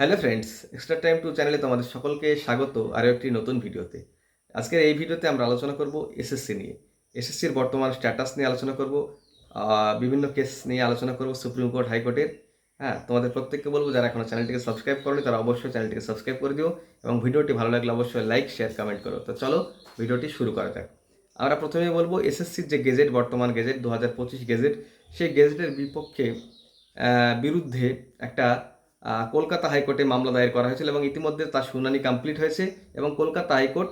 Hello friends extra time two চ্যানেলে তোমাদের সকলকে স্বাগত আরও একটি নতুন ভিডিওতে। আজকের এই ভিডিওতে আমরা আলোচনা করব এসএসসি নিয়ে। এসএসসির বর্তমান স্ট্যাটাস নিয়ে আলোচনা করব বিভিন্ন কেস নিয়ে আলোচনা করব সুপ্রিম কোর্ট হাইকোর্টের হ্যাঁ তোমাদের প্রত্যেককে বলব যারা এখনও চ্যানেলটিকে সাবস্ক্রাইব করনি, তারা অবশ্যই চ্যানেলটিকে সাবস্ক্রাইব করে দিও এবং ভিডিওটি ভালো লাগলে অবশ্যই লাইক শেয়ার কমেন্ট করো। তো চলো ভিডিওটি শুরু করা যাক। আমরা প্রথমে বলব এসএসসির যে গেজেট বর্তমান গেজেট দু হাজার পঁচিশ গেজেট সেই গেজেটের বিপক্ষে বিরুদ্ধে একটা কলকাতা হাইকোর্টে মামলা দায়ের করা হয়েছিল এবং ইতিমধ্যে তার শুনানি কমপ্লিট হয়েছে এবং কলকাতা হাইকোর্ট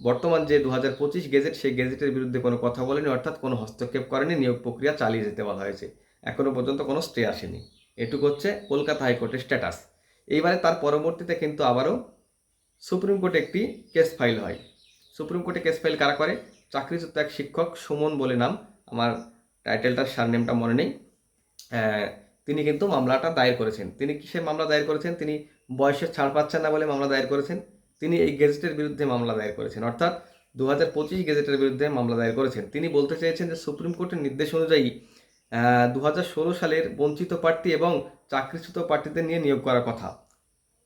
বর্তমান যে দু হাজার পঁচিশ গেজেট, সেই গেজেটের বিরুদ্ধে কোনো কথা বলেনি, অর্থাৎ কোনো হস্তক্ষেপ করেনি, নিয়োগ প্রক্রিয়া চালিয়ে যেতে বলা হয়েছে। এখনও পর্যন্ত কোনো স্টে আসেনি। এটুকু হচ্ছে কলকাতা হাইকোর্টের স্ট্যাটাস এইবারে তার পরবর্তীতে কিন্তু আবারও সুপ্রিম কোর্টে একটি কেস ফাইল হয়। সুপ্রিম কোর্টে কেস ফাইল কারা করে? চাকরিচ্যুত এক শিক্ষক সুমন বলে নাম। আমার টাইটেলটার সারনেমটা মনে নেই। তিনি কিন্তু মামলাটা দায়ের করেছেন। তিনি কিসের মামলা দায়ের করেছেন? তিনি বয়সের ছাড় পাচ্ছেন না বলে মামলা দায়ের করেছেন। তিনি এই গেজেটের বিরুদ্ধে মামলা দায়ের করেছেন। অর্থাৎ দু হাজার পঁচিশ গেজেটের বিরুদ্ধে মামলা দায়ের করেছেন। তিনি বলতে চেয়েছেন যে সুপ্রিম কোর্টের নির্দেশ অনুযায়ী দু ষোলো সালের বঞ্চিত প্রার্থী এবং চাকরিচ্যুত প্রার্থীদের নিয়ে নিয়োগ করার কথা।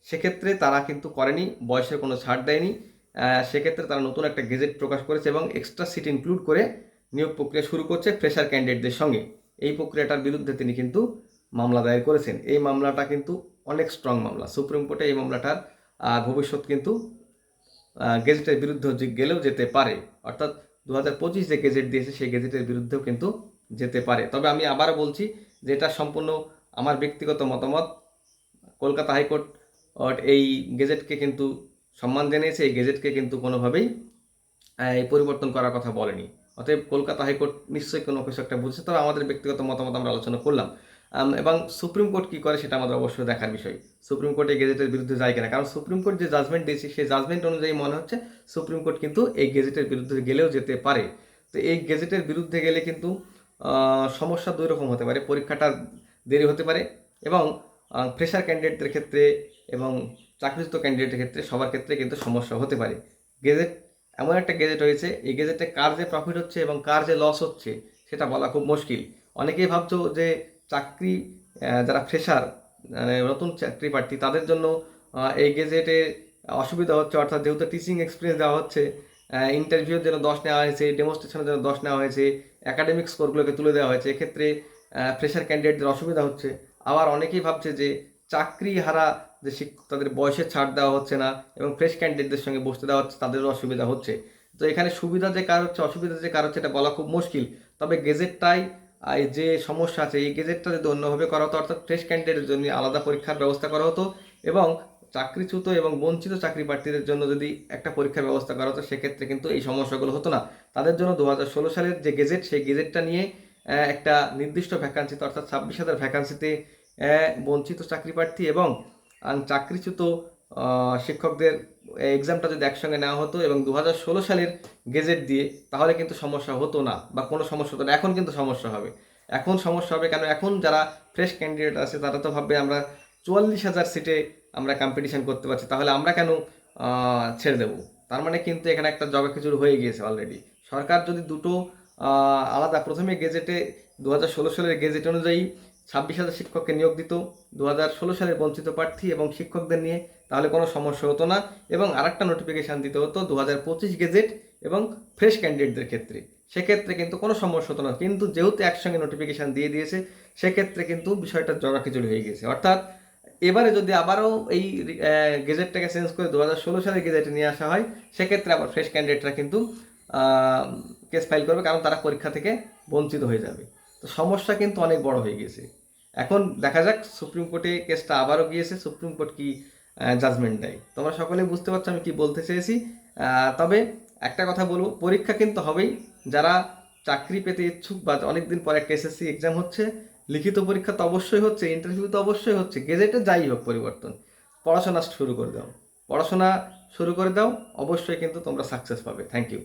সেক্ষেত্রে তারা কিন্তু করেনি, বয়সের কোনো ছাড় দেয়নি। সেক্ষেত্রে তারা নতুন একটা গেজেট প্রকাশ করেছে এবং এক্সট্রা সিট ইনক্লুড করে নিয়োগ প্রক্রিয়া শুরু করছে ফ্রেশার ক্যান্ডিডেটদের সঙ্গে। এই প্রক্রিয়াটার বিরুদ্ধে তিনি কিন্তু মামলা দায়ের করেছেন। এই মামলাটা কিন্তু অনেক স্ট্রং মামলা। সুপ্রিম কোর্টে এই মামলাটার ভবিষ্যৎ কিন্তু গেজেটের বিরুদ্ধে গেলেও যেতে পারে। অর্থাৎ দু হাজার পঁচিশ যে গেজেট দিয়েছে, সেই গেজেটের বিরুদ্ধেও কিন্তু যেতে পারে। তবে আমি আবারও বলছি যে এটা সম্পূর্ণ আমার ব্যক্তিগত মতামত। কলকাতা হাইকোর্ট এই গেজেটকে কিন্তু সম্মান জানিয়েছে। এই গেজেটকে কিন্তু কোনোভাবেই পরিবর্তন করার কথা বলেনি। অতএব কলকাতা হাইকোর্ট নিশ্চয়ই কোনো কিছু একটা বুঝছে। তবে আমাদের ব্যক্তিগত মতামত আমরা আলোচনা করলাম। এবং সুপ্রিম কোর্ট কী করে সেটা আমাদের অবশ্যই দেখার বিষয়। সুপ্রিম কোর্ট এই গেজেটের বিরুদ্ধে যায় কিনা? কারণ সুপ্রিম কোর্ট যে জাজমেন্ট দিয়েছে, সেই জাজমেন্ট অনুযায়ী মনে হচ্ছে সুপ্রিম কোর্ট কিন্তু এই গেজেটের বিরুদ্ধে গেলেও যেতে পারে। তো এই গেজেটের বিরুদ্ধে গেলে কিন্তু সমস্যা দুই রকম হতে পারে। পরীক্ষাটা দেরি হতে পারে এবং ফ্রেশার ক্যান্ডিডেটদের ক্ষেত্রে এবং চাকরিচ্যুত ক্যান্ডিডেটের ক্ষেত্রে সবার ক্ষেত্রে কিন্তু সমস্যা হতে পারে। গেজেট, এমন একটা গেজেট হয়েছে এই গেজেটে কার যে প্রফিট হচ্ছে এবং কার যে লস হচ্ছে, সেটা বলা খুব মুশকিল। অনেকেই ভাবছ যে চাকরি যারা ফ্রেশার মানে নতুন চাকরি প্রার্থী, তাদের জন্য এই গেজেটে অসুবিধা হচ্ছে, অর্থাৎ যেহেতু টিচিং এক্সপিরিয়েন্স দেওয়া হচ্ছে ইন্টারভিউর জন্য দশ নেওয়া হয়েছে ডেমনস্ট্রেশনের জন্য দশ নেওয়া হয়েছে একাডেমিক স্কোরগুলোকে তুলে দেওয়া হয়েছে, এক্ষেত্রে ফ্রেশার ক্যান্ডিডেটদের অসুবিধা হচ্ছে। আবার অনেকেই ভাবছে যে চাকরি হারা যে তাদের বয়সের ছাড় দেওয়া হচ্ছে না এবং ফ্রেশ ক্যান্ডিডেটদের সঙ্গে বসতে দেওয়া হচ্ছে তাদেরও অসুবিধা হচ্ছে। তো এখানে সুবিধা যে কার হচ্ছে, অসুবিধা যে কার হচ্ছে, এটা বলা খুব মুশকিল। তবে গেজেটটাই যে সমস্যা আছে, এই গেজেটটা যদি অন্যভাবে করা হতো, অর্থাৎ ফ্রেশ ক্যান্ডিডেটের জন্য আলাদা পরীক্ষার ব্যবস্থা করা হতো এবং চাকরিচ্যুত এবং বঞ্চিত চাকরি প্রার্থীদের জন্য যদি একটা পরীক্ষার ব্যবস্থা করা হতো, সেক্ষেত্রে কিন্তু এই সমস্যাগুলো হতো না। তাদের জন্য দু হাজার ষোলো সালের যে গেজেট সেই গেজেটটা নিয়ে একটা নির্দিষ্ট ভ্যাকান্সিতে অর্থাৎ ছাব্বিশ হাজার ভ্যাকান্সিতে বঞ্চিত চাকরি প্রার্থী এবং চাকরিচ্যুত শিক্ষকদের এক্সামটা যদি একসঙ্গে নেওয়া হতো এবং দু হাজার ষোলো সালের গেজেট দিয়ে, তাহলে কিন্তু সমস্যা হতো না বা কোনো সমস্যা হতো না। এখন কিন্তু সমস্যা হবে। এখন সমস্যা হবে কেন? এখন যারা ফ্রেশ ক্যান্ডিডেট আছে, তারা তো ভাববে আমরা চুয়াল্লিশ হাজার সিটে আমরা কম্পিটিশন করতে পারছি, তাহলে আমরা কেন ছেড়ে দেবো? তার মানে কিন্তু এখানে একটা জগা খিচুড়ি হয়ে গিয়েছে অলরেডি সরকার যদি দুটো আলাদা প্রথমে গেজেটে দু হাজার ষোলো সালের গেজেট অনুযায়ী ছাব্বিশ হাজার শিক্ষককে নিয়োগ দিত। দু হাজার ষোলো সালের বঞ্চিত প্রার্থী এবং শিক্ষকদের নিয়ে তাহলে কোনো সমস্যা হতো না এবং আরেকটা নোটিফিকেশান দিতে হতো দু হাজার পঁচিশ গেজেট এবং ফ্রেশ ক্যান্ডিডেটদের ক্ষেত্রে। সেক্ষেত্রে কিন্তু কোনো সমস্যা হতো না। কিন্তু যেহেতু একসঙ্গে নোটিফিকেশান দিয়ে দিয়েছে, সেক্ষেত্রে কিন্তু বিষয়টা জগাখিচুড়ি হয়ে গিয়েছে অর্থাৎ এবারে যদি আবারও এই গেজেটটাকে চেঞ্জ করে দু হাজার ষোলো সালের গেজেটে নিয়ে আসা হয়, সেক্ষেত্রে আবার ফ্রেশ ক্যান্ডিডেটরা কিন্তু কেস ফাইল করবে কারণ তারা পরীক্ষা থেকে বঞ্চিত হয়ে যাবে। সমস্যা কিন্তু অনেক বড় হয়ে গেছে। এখন দেখা যাক সুপ্রিম কোর্টে কেসটা আবারও গিয়েছে, সুপ্রিম কোর্ট কি জাজমেন্ট দেয়। তোমরা সকলে বুঝতে পারছ আমি কি বলতে চেয়েছি। তবে একটা কথা বলব, পরীক্ষা কিন্তু হবেই। যারা চাকরি পেতে ইচ্ছুক বা অনেকদিন পরে একটা এসএসসি এক্সাম হচ্ছে, লিখিত পরীক্ষা তো অবশ্যই হচ্ছে ইন্টারভিউ তো অবশ্যই হচ্ছে গেজেটে যাই হোক পরিবর্তন, পড়াশোনা শুরু করে দাও। পড়াশোনা শুরু করে দাও, অবশ্যই কিন্তু তোমরা সাকসেস পাবে। Thank you